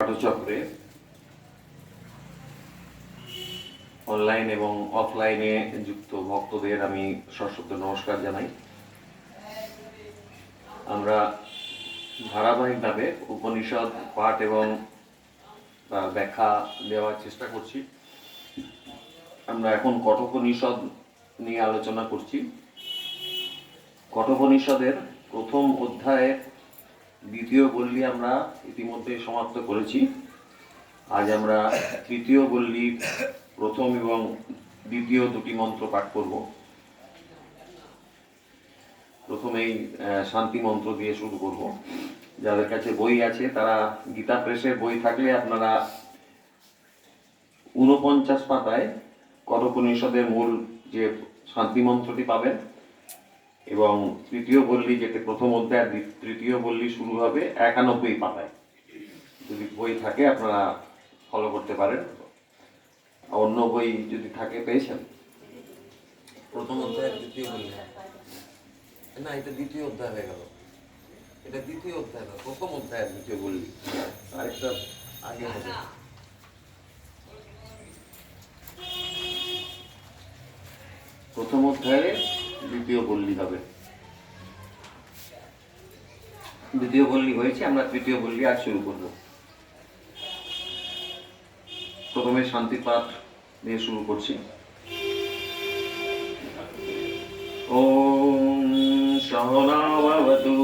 পাঠচক্রে online এবং অফলাইনে যুক্ত ভক্তদের আমি সশ্রদ্ধ নমস্কার জানাই। আমরা ধারাবাহিকভাবে উপনিষদ, পাঠ এবং ব্যাখ্যা দেওয়ার চেষ্টা করছি। আমরা এখন কঠোপনিষদ নিয়ে আলোচনা করছি। কঠোপনিষদের প্রথম অধ্যায়ে দ্বিতীয় বল্লী আমরা ইতিমধ্যে সমাপ্ত করেছি। আজ আমরা তৃতীয় বল্লীর প্রথম এবং দ্বিতীয় দুটি মন্ত্র পাঠ করব। প্রথমেই শান্তি মন্ত্র দিয়ে শুরু করব। যাদের কাছে বই আছে, তারা গীতা প্রেসের বই থাকলে আপনারা ঊনপঞ্চাশ পাতায় করোপনিষদের মূল যে শান্তি মন্ত্রটি পাবেন এবং তৃতীয় বল্লী যেটা প্রথম অধ্যায় তৃতীয় বল্লী শুরু হবে একানব্বই পাতায়। যদি বই থাকে আপনারা ফলো করতে পারেন। আর অন্য বই যদি থাকে পেয়েছেন? প্রথম অধ্যায়ের দ্বিতীয় বললি না এটা দ্বিতীয় অধ্যায় হয়ে গেল। এটা দ্বিতীয় অধ্যায় না প্রথম অধ্যায়ের দ্বিতীয় বললি আরেকটা আগে হবে। প্রথম অধ্যায়ে দ্বিতীয় বল্লী হবে। দ্বিতীয় বল্লী হয়েছে, আমরা তৃতীয় বল্লী আজ শুরু করব। প্রথমে শান্তি পাঠ দিয়ে শুরু করছি। ওম সহনাভবতু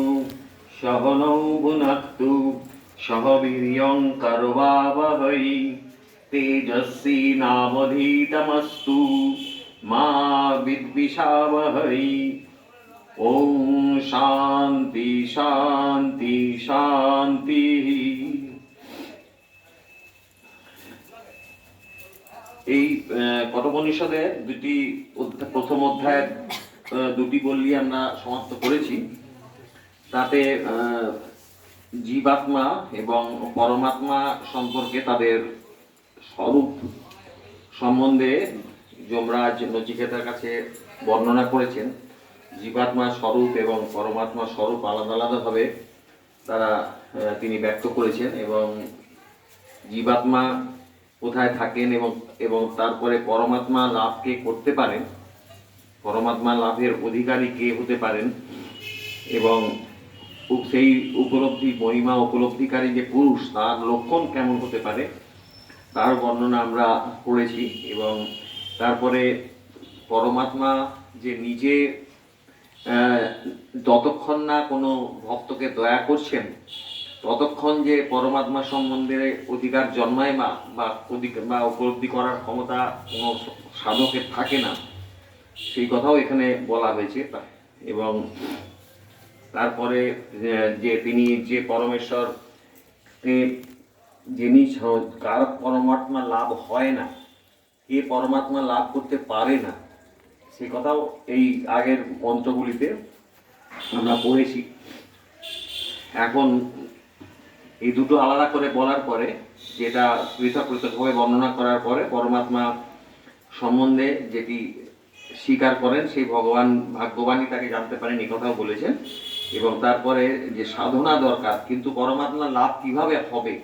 সহনৌ ভুনাক্তু সহ বীর্যং করবাবহৈ, তেজস্বী নাবধীতমস্তু মা বিদ্বিষাবহৈ ওম শান্তি শান্তি শান্তি। এই কঠোপনিষদের দুটি প্রথম অধ্যায়ের দুটি বল্লি আমরা সমাপ্ত করেছি। তাতে জীবাত্মা এবং পরমাত্মা সম্পর্কে তাদের স্বরূপ সম্বন্ধে যমরাজ নচিকেতার কাছে বর্ণনা করেছেন জীবাত্মার স্বরূপ এবং পরমাত্মা স্বরূপ আলাদা আলাদাভাবে তারা তিনি ব্যক্ত করেছেন এবং জীবাত্মা কোথায় থাকেন এবং এবং তারপরে পরমাত্মা লাভ কে করতে পারেন, পরমাত্মা লাভের অধিকারী কে হতে পারেন এবং সেই উপলব্ধি, মহিমা উপলব্ধিকারী যে পুরুষ, তার লক্ষণ কেমন হতে পারে, তার বর্ণনা আমরা করেছি এবং তারপরে পরমাত্মা যে নিজে যতক্ষণ না কোনো ভক্তকে দয়া করছেন, ততক্ষণ যে পরমাত্মা সম্বন্ধে অধিকার জন্মায় মা, বা বা উপলব্ধি করার ক্ষমতা কোনো সাধকের থাকে না। সেই কথাও এখানে বলা হয়েছে। এবং তারপরে, যে- তিনি যে পরমেশ্বর যিনি কার পরমাত্মা লাভ হয় না। কে পরমাত্মা লাভ করতে পারে না। সে কথাও এই আগের মন্ত্রগুলিতে আমরা পড়েছি। এখন এই দুটো আলাদা করে বলার পরে, যেটা পৃথক পৃথকভাবে বর্ণনা করার পরে পরমাত্মা সম্বন্ধে যেটি স্বীকার করেন, সেই ভগবান ভাগ্যবানই তাকে জানতে পারেন, এই কথাও বলেছেন। এবং তারপরে যে সাধনা দরকার, কিন্তু পরমাত্মা লাভ কীভাবে হবে?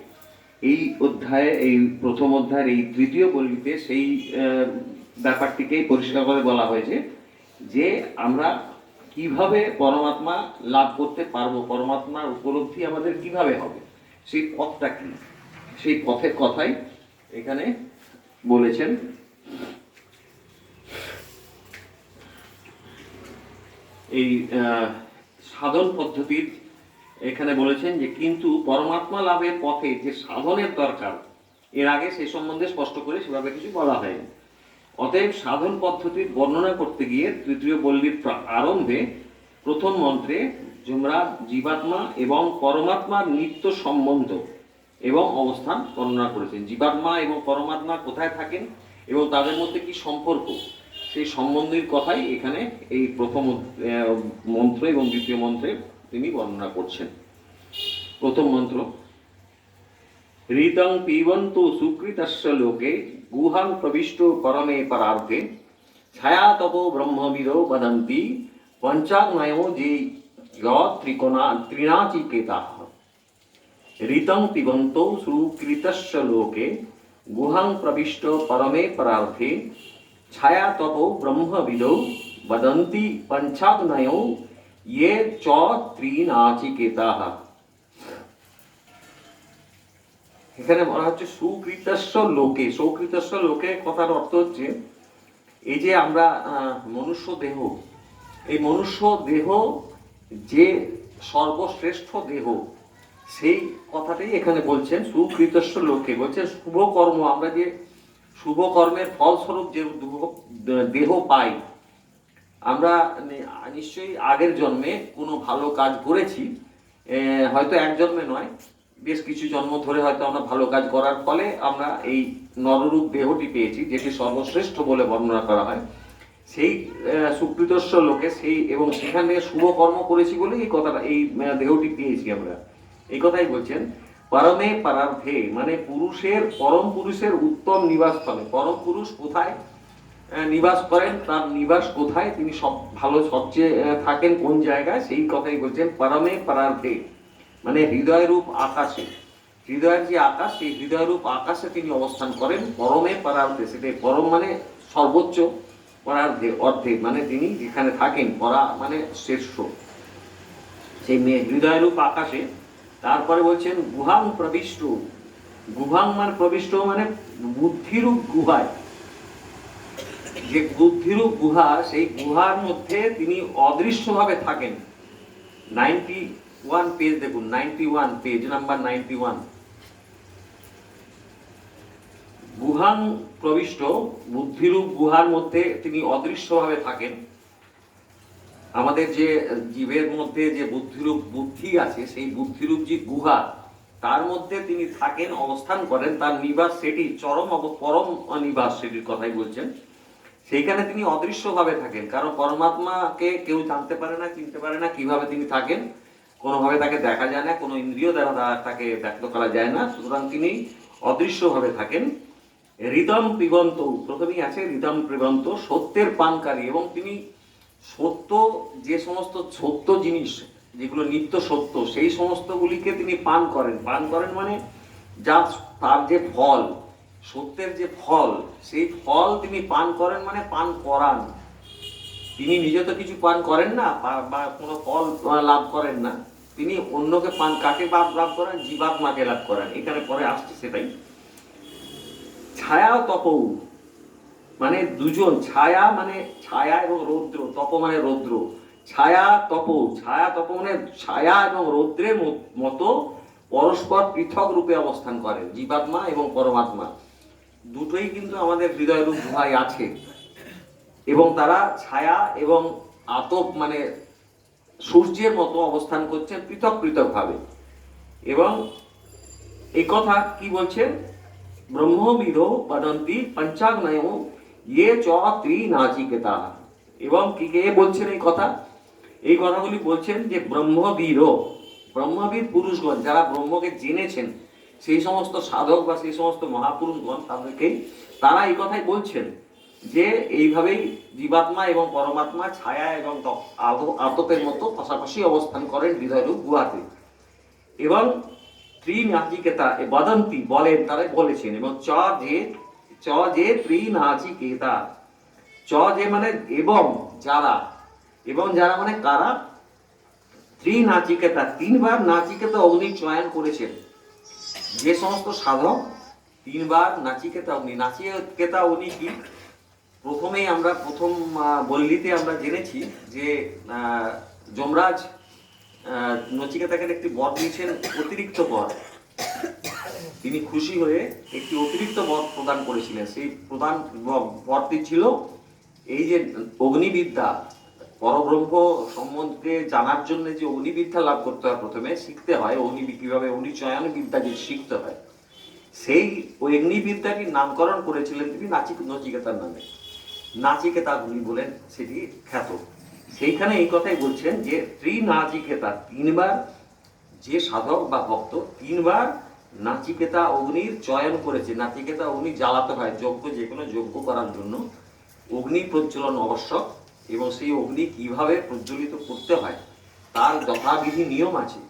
এই অধ্যায়ে, এই প্রথম অধ্যায়ের এই তৃতীয় পল্লীতে সেই ব্যাপারটিকেই পরিষ্কার করে বলা হয়েছে যে আমরা কীভাবে পরমাত্মা লাভ করতে পারব, পরমাত্মার উপলব্ধি আমাদের কীভাবে হবে? সেই পথটা কি? সেই পথের কথাই এখানে বলেছেন। এই সাধন পদ্ধতির এখানে বলেছেন যে, কিন্তু পরমাত্মা লাভের পথে যে সাধনের দরকার, এর আগে সে সম্বন্ধে স্পষ্ট করে সেভাবে কিছু বলা হয়নি। অতএব সাধন পদ্ধতির বর্ণনা করতে গিয়ে তৃতীয় বল্লীর আরম্ভে প্রথম মন্ত্রে যমরাজ জীবাত্মা এবং পরমাত্মার নিত্য সম্বন্ধ এবং অবস্থান বর্ণনা করেছেন। জীবাত্মা এবং পরমাত্মা কোথায় থাকেন এবং তাদের মধ্যে কি সম্পর্ক, সেই সম্বন্ধের কথাই এখানে এই প্রথম মন্ত্র এবং দ্বিতীয় মন্ত্রে তিনি বর্ণনা করছেন। প্রথম মন্ত্র, ঋতং পিবন্তু সুকৃতস্য লোকে, গুহাং প্রবিষ্ট পরমে পরার্ধে, ছায়া তপো ব্রহ্মবিদো বদন্তি পঞ্চাগ্নয় যে ত্রিকোণা, ত্রিনাচিকেতা। ঋতং পিবন্তৌ সুকৃতস্য লোকে, গুহাং প্রবিষ্ট পরমে পরার্থে ছায়া তপো ব্রহ্মবিদৌ বদন্তি পঞ্চাগ্নয়ৌ ইয়ে চ ত্রিনাচিকেতাঃ এখানে বলা হচ্ছে সুকৃতস্য লোকে। সুকৃতস্য লোকে কথার অর্থ হচ্ছে এই যে আমরা মনুষ্য দেহ, এই মনুষ্য দেহ যে সর্বশ্রেষ্ঠ দেহ, সেই কথাটাই এখানে বলছেন সুকৃতস্য লোকে। বলছেন শুভ কর্ম আমরা যে শুভ কর্মের ফলস্বরূপ যে দেহ পাই আমরা নিশ্চয়ই আগের জন্মে কোনো ভালো কাজ করেছি হয়তো এক জন্মে নয়, বেশ কিছু জন্ম ধরে হয়তো আমরা ভালো কাজ করার ফলে আমরা এই নররূপ দেহটি পেয়েছি, যেটি সর্বশ্রেষ্ঠ বলে বর্ণনা করা হয়। সেই সুকৃতস্ব লোকে সেই এবং সেখানে শুভ কর্ম করেছি বলে এই কথাটা, এই দেহটি পেয়েছি আমরা। এই কথাই বলছেন, পরমে পরার্থে মানে পুরুষের, পরম পুরুষের উত্তম নিবাস স্থলে। পরম পুরুষ কোথায়? নিবাস করেন। তার নিবাস কোথায়? তিনি সব ভালো সবচেয়ে থাকেন। কোন জায়গায়? সেই কথাই বলছেন, পরমে পরার্থে মানে হৃদয় রূপ আকাশে। হৃদয়ের যে আকাশ, সেই হৃদয় রূপ আকাশে তিনি অবস্থান করেন। পরমে পরার্থে সেটাই পরম মানে সর্বোচ্চ পরার্ধে, অর্ধে। মানে তিনি যেখানে থাকেন, পরা মানে শ্রেষ্ঠ। সেই মে- হৃদয়রূপ আকাশে, তারপরে বলছেন, গুহাং প্রবিষ্ট। গুহাং মানে প্রবিষ্ট মানে বুদ্ধিরূপ গুহায়। যে বুদ্ধিরূপ গুহা, সেই গুহার মধ্যে তিনি অদৃশ্যভাবে থাকেন। নাইনটি ওয়ান পেজ দেখুন ninety one page number ninety one গুহাং প্রবিষ্ট, বুদ্ধিরূপ গুহার মধ্যে তিনি অদৃশ্যভাবে থাকেন। আমাদের যে জীবের মধ্যে যে বুদ্ধিরূপ বুদ্ধি আছে, সেই বুদ্ধিরূপ যে গুহা, তার মধ্যে তিনি থাকেন, অবস্থান করেন, তার নিবাস সেটি চরম পরম নিবাস সেটির কথাই বলছেন। সেইখানে তিনি অদৃশ্যভাবে থাকেন। কারণ পরমাত্মাকে কেউ জানতে পারে না, চিনতে পারে না কীভাবে তিনি থাকেন। কোনোভাবে তাকে দেখা যায় না, কোনো ইন্দ্রিয় দ্বারা তাকে ব্যক্ত করা যায় না। সুতরাং তিনি অদৃশ্যভাবে থাকেন। হৃদম পিবন্ত প্রথমেই আছে হৃদম পিবন্ত সত্যের পানকারী এবং তিনি সত্য, যে সমস্ত সত্য জিনিস, যেগুলো নিত্য সত্য, সেই সমস্তগুলিকে তিনি পান করেন। পান করেন মানে যা তার যে ফল সত্যের যে ফল, সেই ফল তিনি পান করেন মানে পান করান। তিনি নিজে তো কিছু পান করেন না, বা- কোনো ফল লাভ করেন না। তিনি অন্যকে পান কাকে লাভ লাভ করেন? জীবাত্মাকে লাভ করেন। এখানে পরে আসছে সেটাই। ছায়া তপৌ। মানে দুজন, ছায়া মানে ছায়া এবং রৌদ্র, তপ মানে রৌদ্র। ছায়া তপ। ছায়া তপ মানে ছায়া এবং রৌদ্রের মতো পরস্পর পৃথক রূপে অবস্থান করেন। জীবাত্মা এবং পরমাত্মা। দুটোই কিন্তু আমাদের হৃদয় রূপ গুহায় আছে। এবং তারা ছায়া এবং আতপ মানে সূর্যের মতো অবস্থান করছে পৃথক পৃথক ভাবে এবং এই কথা কি বলছেন ব্রহ্মবিদ বদন্তি পঞ্চাগ্নয় ইয়ে চ ত্রিনাচিকেতা এবং কি কে বলছেন এই কথা? এই কথাগুলি বলছেন যে ব্রহ্মবীর ব্রহ্মবীর পুরুষগণ, যারা ব্রহ্মকে জেনেছেন সেই সমস্ত সাধক বা সেই সমস্ত মহাপুরুষগণ তাদেরকেই তারা এই কথাই বলছেন যে এইভাবেই জীবাত্মা এবং পরমাত্মা ছায়া এবং আতপের মতো পাশাপাশি অবস্থান করেন হৃদয়রূপ গুহাতে। এবং ত্রিনাচিকেতা বদন্তি বলেন, তারা বলেছেন, এবং চ যে চ যে ত্রিনাচিকেতা, চ যে মানে এবং যারা এবং যারা মানে কারা? ত্রিনাচিকেতা, তিনবার নাচিকেতা অগ্নি চয়ন করেছেন। যে সমস্ত সাধক তিনবার নাচিকেতা অগ্নি নাচিকেতা অগ্নি কি? প্রথমেই আমরা প্রথম বল্লিতে আমরা জেনেছি যে যমরাজ নচিকেতাকে একটি বর দিয়েছেন অতিরিক্ত বর তিনি খুশি হয়ে একটি অতিরিক্ত বর প্রদান করেছিলেন। সেই প্রদান ব- বরটি ছিল এই যে অগ্নিবিদ্যা। পরব্রহ্ম সম্বন্ধে জানার জন্য যে অগ্নিবিদ্যা লাভ করতে হয় প্রথমে শিখতে হয় অগ্নি কীভাবে বিদ্যা যে শিখতে হয়। সেই অগ্নিবিদ্যাটির নামকরণ করেছিলেন তিনি নাচিক নচিকেতার নামে। নাচিকেতা উনি বলেন, সেটি খ্যাত। সেইখানে এই কথাই বলছেন যে, ত্রিনাচিকেতা তিনবার যে সাধক বা ভক্ত তিনবার নাচিকেতা অগ্নির চয়ন করেছে। নাচিকেতা অগ্নি জ্বালাতে হয়, যজ্ঞ যে কোনো যজ্ঞ করার জন্য। অগ্নি প্রজ্বলন আবশ্যক। এবং সেই অগ্নি কীভাবে প্রজ্বলিত করতে হয়, তার যথাবিধি নিয়ম আছে।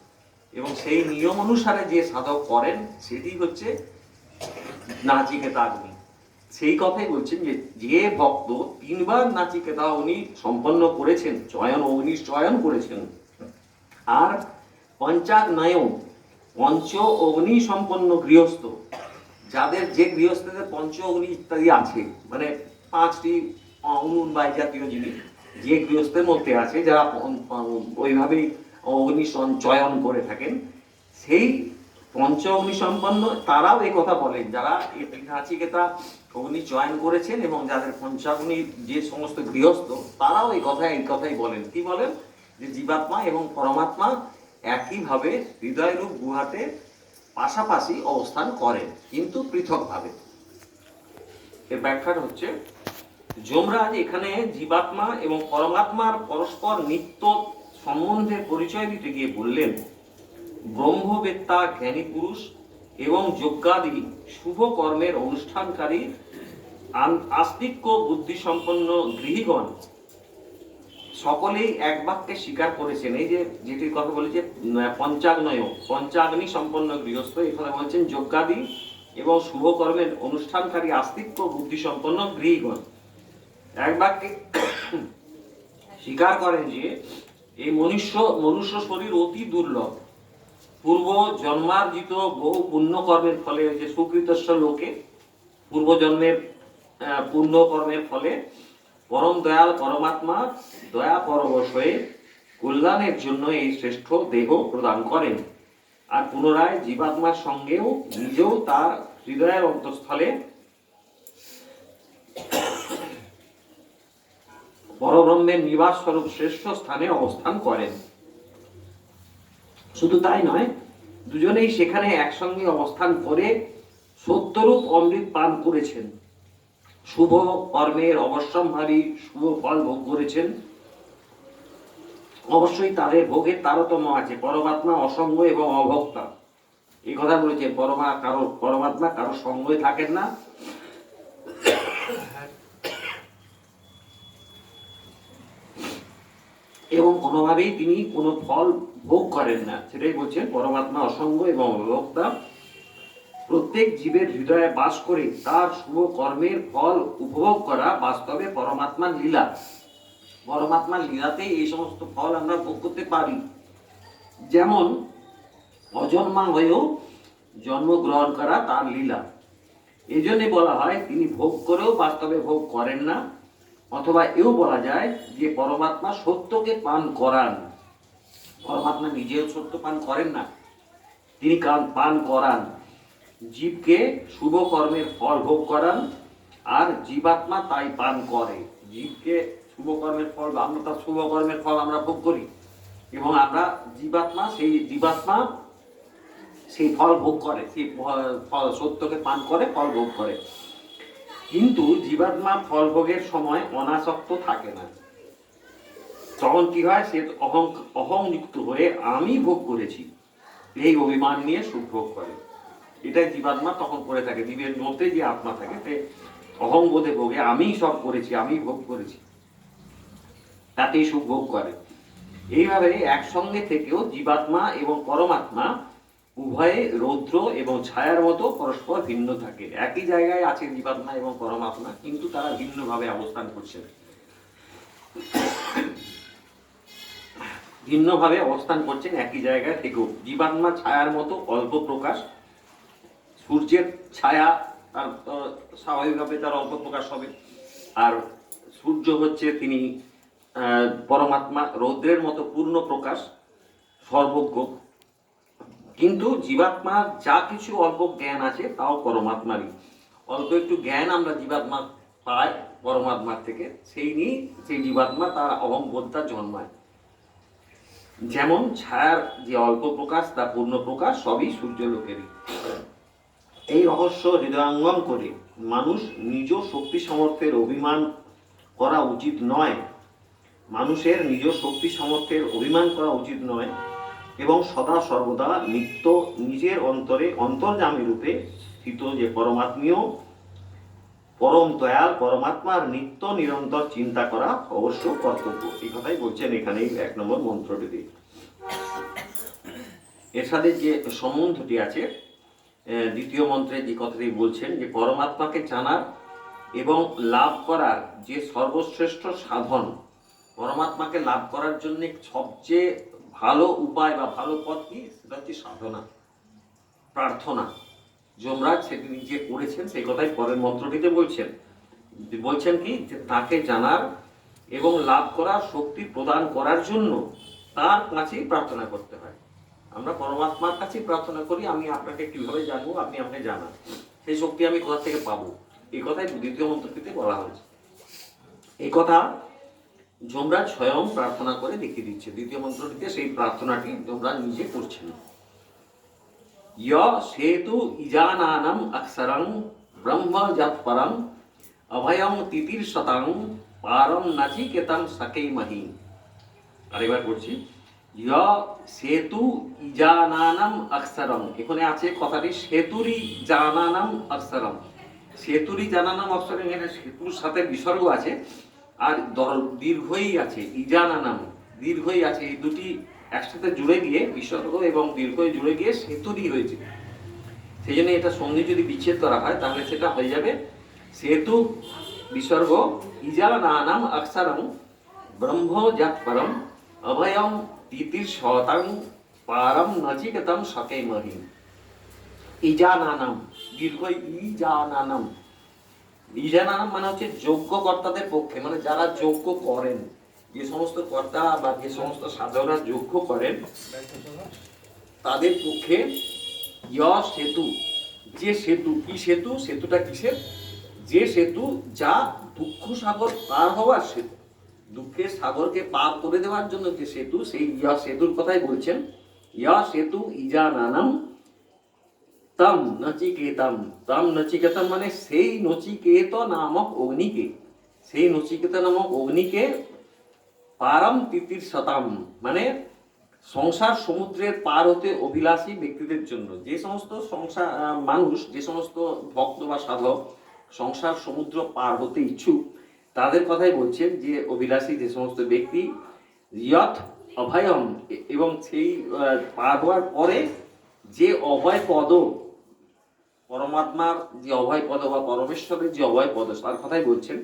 এবং সেই নিয়ম অনুসারে যে সাধক করেন, সেটি হচ্ছে নাচিকেতা অগ্নি সেই কথাই বলছেন যে যে ভক্ত তিনবার নাচিকেতা উনি সম্পন্ন করেছেন, চয়ন অগ্নি চয়ন করেছেন, আর পঞ্চাগ্নয় পঞ্চ অগ্নি সম্পন্ন গৃহস্থ, যাদের যে গৃহস্থদের পঞ্চ অগ্নি ইত্যাদি আছে মানে পাঁচটি উনুন বা জাতীয় জিনিস যে গৃহস্থের মধ্যে আছে, যারা ওইভাবেই অগ্নি চয়ন করে থাকেন, সেই পঞ্চ অগ্নি সম্পন্ন তারাও এই কথা বলেন, যারা নাচিকেতা অগ্নি চয়ন করেছেন এবং যাদের পঞ্চাগ্নি যে সমস্ত গৃহস্থ, তারাও এই কথা এই কথাই বলেন। কি বলেন? যে জীবাত্মা এবং পরমাত্মা একইভাবে হৃদয়রূপ গুহাতে পাশাপাশি অবস্থান করেন, কিন্তু পৃথকভাবে। এর ব্যাখ্যাটা হচ্ছে যমরাজ এখানে জীবাত্মা এবং পরমাত্মার পরস্পর নিত্য সম্বন্ধে পরিচয় দিতে গিয়ে বললেন, ব্রহ্মবেত্তা, জ্ঞানী পুরুষ এবং যজ্ঞাদি শুভ কর্মের অনুষ্ঠানকারী আস্তিক্য বুদ্ধিসম্পন্ন গৃহীগণ সকলেই এক বাক্যে স্বীকার করেছেন। এই যে যেটির কথা বলি যে পঞ্চাগ্নয়, পঞ্চাগ্নি সম্পন্ন গৃহস্থ, এখানে বলছেন যজ্ঞাদি এবং শুভকর্মের অনুষ্ঠানকারী আস্তিক্য বুদ্ধিসম্পন্ন গৃহীগণ। এক বাক্যে স্বীকার করেন যে এই মনুষ্য মনুষ্য শরীর অতি দুর্লভ। পূর্ব জন্মার্জিত বহু পুণ্যকর্মের ফলে যে সুকৃতস্ব লোকে পূর্বজন্মের পুণ্যকর্মের ফলে পরম দয়াল পরমাত্মা দয়া পরবশ হয়ে কল্যাণের জন্য এই শ্রেষ্ঠ দেহ প্রদান করেন আর পুনরায় জীবাত্মার সঙ্গেও নিজেও তার হৃদয়ের অন্তঃস্থলে পরব্রহ্মের নিবাস স্বরূপ শ্রেষ্ঠ স্থানে অবস্থান করেন। শুধু তাই নয়, দুজনেই সেখানে একসঙ্গে অবস্থান করে সত্যরূপ অমৃত পান করেছেন। শুভ কর্মের অবশ্যম্ভারী শুভ ফল ভোগ করেছেন। অবশ্যই তাদের ভোগের তারতম্য আছে, পরমাত্মা অসঙ্গ এবং অভক্তা। এই কথা বলেছে, পরমা কারও পরমাত্মা কারও সঙ্গে থাকেন না। এবং কোনোভাবেই তিনি কোনো ফল ভোগ করেন না। সেটাই বলছেন পরমাত্মা অসঙ্গ এবং অভক্তা প্রত্যেক জীবের হৃদয়ে বাস করে তার শুভ কর্মের ফল উপভোগ করা বাস্তবে পরমাত্মার লীলা। পরমাত্মার লীলাতে এই সমস্ত ফল আমরা ভোগ করতে পারি। যেমন অজন্মা হয়েও জন্মগ্রহণ করা তার লীলা। এই জন্যে বলা হয়, তিনি ভোগ করেও বাস্তবে ভোগ করেন না। অথবা এও বলা যায় যে পরমাত্মা সত্যকে পান করান। পরমাত্মা নিজেও সত্য পান করেন না। তিনি পান করান। জীবকে শুভ কর্মের ফল ভোগ করান আর জীবাত্মা তাই পান করে। জীবকে শুভ কর্মের ফল আমরা তার শুভ কর্মের ফল আমরা ভোগ করি এবং আমরা জীবাত্মা সেই জীবাত্মা সেই ফল ভোগ করে, সেই ফল সত্যকে পান করে, ফল ভোগ করে। কিন্তু জীবাত্মা ফল ভোগের সময় অনাসক্ত থাকে না। তখন কি হয়? সে অহং, অহংযুক্ত হয়ে আমি ভোগ করেছি। এই অভিমান নিয়ে সুখ ভোগ করে। এটাই জীবাত্মা তখন করে থাকে। জীবের মধ্যে যে আত্মা থাকে, সে অহং বোধে ভোগে, আমি সব করেছি, আমি ভোগ করেছি। তাতেই সুখ ভোগ করে। এইভাবে একসঙ্গে থেকেও জীবাত্মা এবং পরমাত্মা উভয়ে রৌদ্র এবং ছায়ার মতো পরস্পর ভিন্ন থাকে। একই জায়গায় আছে জীবাত্মা এবং পরমাত্মা, কিন্তু তারা ভিন্নভাবে অবস্থান করছে। ভিন্নভাবে অবস্থান করছেন একই জায়গায় থেকেও। জীবাত্মা ছায়ার মতো অল্প প্রকাশ, সূর্যের ছায়া তার স্বাভাবিকভাবে তার অল্প প্রকাশ হবে। আর সূর্য হচ্ছে তিনি পরমাত্মা, রৌদ্রের মতো পূর্ণ প্রকাশ, সর্বজ্ঞ। কিন্তু জীবাত্মার যা কিছু অল্প জ্ঞান আছে, তাও পরমাত্মারই। অল্প একটু জ্ঞান আমরা জীবাত্মা পাই, পরমাত্মার থেকে। সেই নিয়েই সেই জীবাত্মা তার অহংবোধটা জন্মায়। যেমন ছায়ার যে অল্প প্রকাশ, তা পূর্ণ প্রকাশ, সবই সূর্যলোকেরই এই রহস্য হৃদয়ঙ্গম করে মানুষ নিজ শক্তি সমর্থের অভিমান করা উচিত নয়। মানুষের নিজ শক্তি সামর্থ্যের অভিমান করা উচিত নয়। এবং সদা সর্বদা নিত্য নিজের অন্তরে অন্তর্জামী রূপে স্থিত যে পরমাত্মীয়, পরম দয়াল পরমাত্মার নিত্য নিরন্তর চিন্তা করা অবশ্য কর্তব্য। এই কথাই বলছেন এখানে এক নম্বর মন্ত্রটি দিয়ে এর সাথে যে সম্বন্ধটি আছে দ্বিতীয় মন্ত্রে যে কথাটি বলছেন যে পরমাত্মাকে জানার এবং লাভ করার যে সর্বশ্রেষ্ঠ সাধন, পরমাত্মাকে লাভ করার জন্য সবচেয়ে ভালো উপায় বা ভালো পথ কি? সেটা হচ্ছে সাধনা, প্রার্থনা। যমরাজ সেটি নিজে করেছেন, সেই কথাই পরের মন্ত্রটিতে বলছেন। বলছেন কি? যে তাকে জানার এবং লাভ করার শক্তি প্রদান করার জন্য তার কাছেই প্রার্থনা করতে হয়। আমরা পরমাত্মার কাছেই প্রার্থনা করি, আমি আপনাকে কীভাবে জানব? আপনি আমাকে জানান। সেই শক্তি আমি কোথা থেকে পাবো? এই কথাই দ্বিতীয় মন্ত্রটিতে বলা হয়েছে। এই কথা যমরাজ স্বয়ং প্রার্থনা করে দেখিয়ে দিচ্ছে দ্বিতীয় মন্ত্রটিতে সেই প্রার্থনাটি যমরাজ নিজে করছেন य सेतु इजानानम अक्षरं ब्रह्म जत्परम अभयं तितिर्शतं পারম নাচিকেতং সকেমহি আরেকবার পড়ছি য় সেতু ইজানানাম অক্ষরম এখানে আছে কথাটি সেতুরি জানানাম অক্ষরম সেতুরি জানানাম অক্ষরম এখানে সেতুর সাথে বিসর্গ আছে আর দর- দীর্ঘই আছে, ইজানা নাম দীর্ঘই আছে, এই দুটি একসাথে জুড়ে গিয়ে বিসর্গ এবং দীর্ঘই জুড়ে গিয়ে সেতুরি হয়েছে। সেই জন্য এটা সন্ধি যদি বিচ্ছেদ করা হয়, তাহলে সেটা হয়ে যাবে সেতু বিসর্গ ইজা নানাম অক্ষরম ব্রহ্ম জাত পরম অভয়ম তিতির শতাং পারম নচিকেতম সকে মহিম। ইজা নানাম দীর্ঘ ইজা নানাম নানাম মানে হচ্ছে যোগ্য কর্তাদের পক্ষে মানে যারা যোগ্য করেন, যে সমস্ত কর্তা বা যে সমস্ত সাধকরা যোগ্য করেন, তাদের পক্ষে ইয় সেতু, যে সেতু, কি সেতু? সেতুটা কিসের? যে সেতু যা দুঃখ সাগর পার হওয়ার সেতু। দুঃখের সাগরকে পার করে দেওয়ার জন্য যে সেতু, সেই ইয়া সেতুর কথাই বলছেন। ইয়া সেতু ইজা নানাম তম নচিকেতম তম নচিকেতম মানে সেই নচিকেত নামক অগ্নিকে। সেই নচিকেত নামক অগ্নিকে পারম তিতির শতাম মানে সংসার সমুদ্রের পার হতে অভিলাষী ব্যক্তিদের জন্য। যে সমস্ত সংসার মানুষ, যে সমস্ত ভক্ত বা সাধক সংসার সমুদ্র পার হতে ইচ্ছুক, তাদের কথাই বলছেন যে অভিলাষী যে সমস্ত ব্যক্তি ইয়থ অভয়ম এবং সেই পার হওয়ার পরে যে অভয় পদ পরমাত্মার যে অভয় পদ বা পরমেশ্বরের যে অভয় পদ, তার কথাই বলছেন।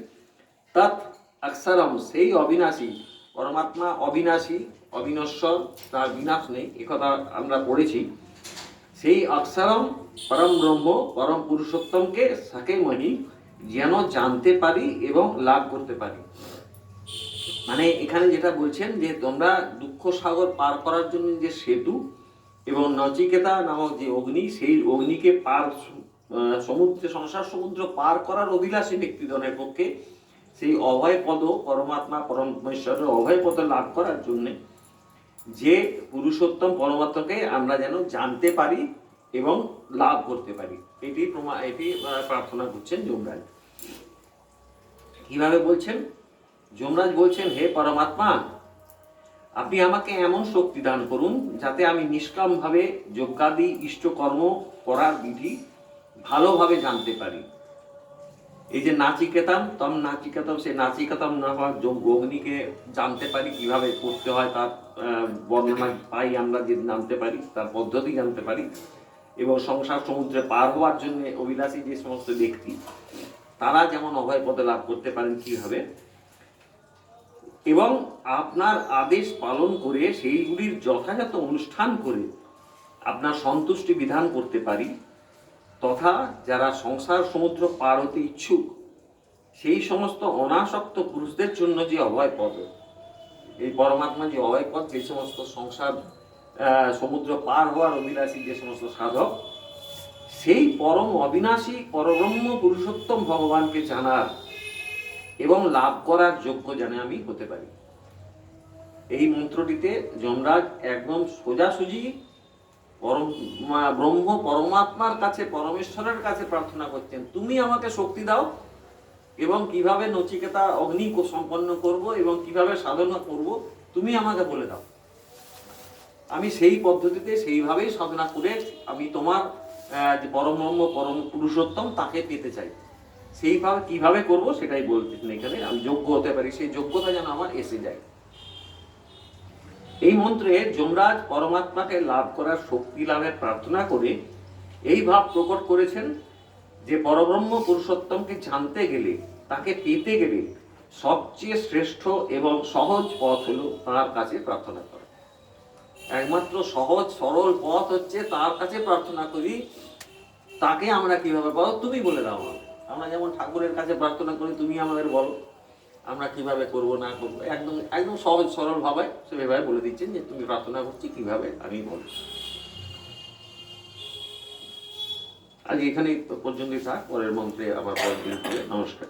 তৎ অক্ষরম সেই অবিনাশী, পরমাত্মা অবিনাশী, অবিনশ্বর, তার বিনাশ নেই একথা আমরা পড়েছি। সেই অক্ষরম পরম ব্রহ্ম, পরম পুরুষোত্তমকে সাকে মহি যেন জানতে পারি এবং লাভ করতে পারি। মানে এখানে যেটা বলছেন যে তোমরা দুঃখ সাগর পার করার জন্য যে সেতু এবং নচিকেতা নামক যে অগ্নি, সেই অগ্নিকে পার সমুদ্রে, সংসার সমুদ্র পার করার অভিলাষী ব্যক্তিজনের পক্ষে সেই অভয় পদ পরমাত্মা পরমেশ্বরের অভয় পদ লাভ করার জন্যে যে পুরুষোত্তম পরমাত্মাকে আমরা যেন জানতে পারি এবং লাভ করতে পারি। এটি প্রমা, এটি প্রার্থনা করছেন যমরাজ। কীভাবে বলছেন? যমরাজ বলছেন, হে পরমাত্মা আপনি আমাকে এমন শক্তি দান করুন যাতে আমি নিষ্কামভাবে যজ্ঞাদি ইষ্টকর্ম করার বিধি ভালোভাবে জানতে পারি। এই যে নাচিকেতাম, তম নাচিকেতাম, সেই নাচিকেতাম না যোগ্য অগ্নিকে জানতে পারি, কীভাবে করতে হয় তার বর্ণনা পাই আমরা যে জানতে পারি, তার পদ্ধতি জানতে পারি। এবং সংসার সমুদ্রে পার হওয়ার জন্য অভিলাষী যে সমস্ত ব্যক্তি, তারা যেমন অভয় পদে লাভ করতে পারেন, কীভাবে? এবং আপনার আদেশ পালন করে সেইগুলির যথাযথ অনুষ্ঠান করে আপনার সন্তুষ্টি বিধান করতে পারি, তথা যারা সংসার সমুদ্র পার হতে ইচ্ছুক, সেই সমস্ত অনাসক্ত পুরুষদের জন্য যে অভয় পদ এই পরমাত্মা যে অভয় পদ যে সমস্ত সংসার সমুদ্র পার হওয়ার অভিলাষী যে সমস্ত সাধক, সেই পরম অবিনাশী, পরব্রহ্ম পুরুষোত্তম ভগবানকে জানার এবং লাভ করার যোগ্য যেন আমি হতে পারি। এই মন্ত্রটিতে যমরাজ একদম সোজাসুজি পরম ব্রহ্ম, পরমাত্মার কাছে, পরমেশ্বরের কাছে প্রার্থনা করছেন, তুমি আমাকে শক্তি দাও এবং কীভাবে নচিকেতা অগ্নি সম্পন্ন করব এবং কীভাবে সাধনা করব, তুমি আমাকে বলে দাও। আমি সেই পদ্ধতিতে সেইভাবেই সাধনা করে আমি তোমার পরম ব্রহ্ম, পরম পুরুষোত্তম তাকে পেতে চাই। সেইভাবে কীভাবে করব সেটাই বলতেছেন এখানে। আমি যোগ্য হতে পারি, সেই যোগ্যতা যেন আমার এসে যায়। এই মন্ত্রে যমরাজ পরমাত্মাকে লাভ করার শক্তি লাভের প্রার্থনা করে এই ভাব প্রকট করেছেন যে পরব্রহ্ম পুরুষোত্তমকে জানতে গেলে, তাকে পেতে গেলে সবচেয়ে শ্রেষ্ঠ এবং সহজ পথ হলো তার কাছে প্রার্থনা করা। একমাত্র সহজ, সরল পথ হচ্ছে তার কাছে প্রার্থনা করি, তাকে আমরা কীভাবে পাবো? তুমি বলে দাও আমাকে। আমরা যেমন ঠাকুরের কাছে প্রার্থনা করি, তুমি আমাদের বলো। আমরা কীভাবে করব, না করব, একদম একদম সহজ সরল ভাবে সেভাবে বলে দিচ্ছেন যে, তুমি প্রার্থনা করছি, কীভাবে আমি বলো আজ এখানেই পর্যন্তই থাক, পরের মন্ত্রে আবার পরের দিন নমস্কার।